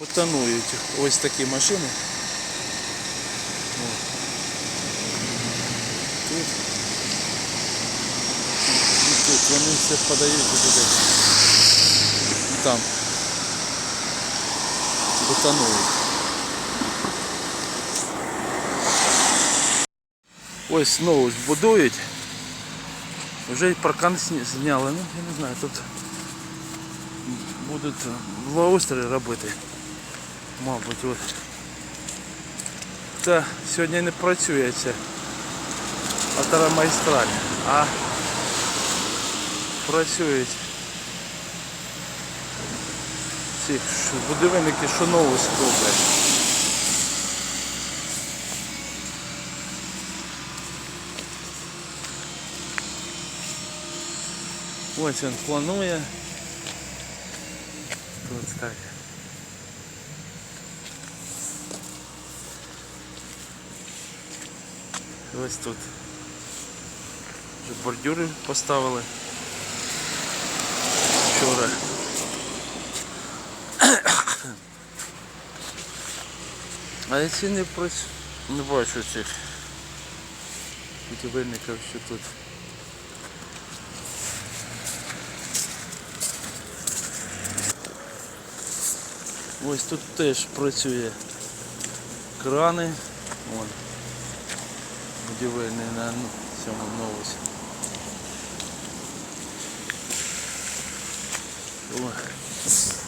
Бетонують ось такі машини. О. Тут. І тут вони все подають туди. І там. Бетонують. Ось знову ж будують. Вже й паркан сні- зняли. Ну, я не знаю, тут будуть благоустрій робити. Мабуть, от. Та сьогодні не працює ця атаромайстраль, а працюють ці будівельники, що нову скроблять. Ось він планує. Тут так. Ось тут. Бордюри поставили. Вчора. А я ці не працю... не бачу цих будівельників, що тут. Ось тут теж працює крани. Вон. Будівельний на ну, цьому новості. О.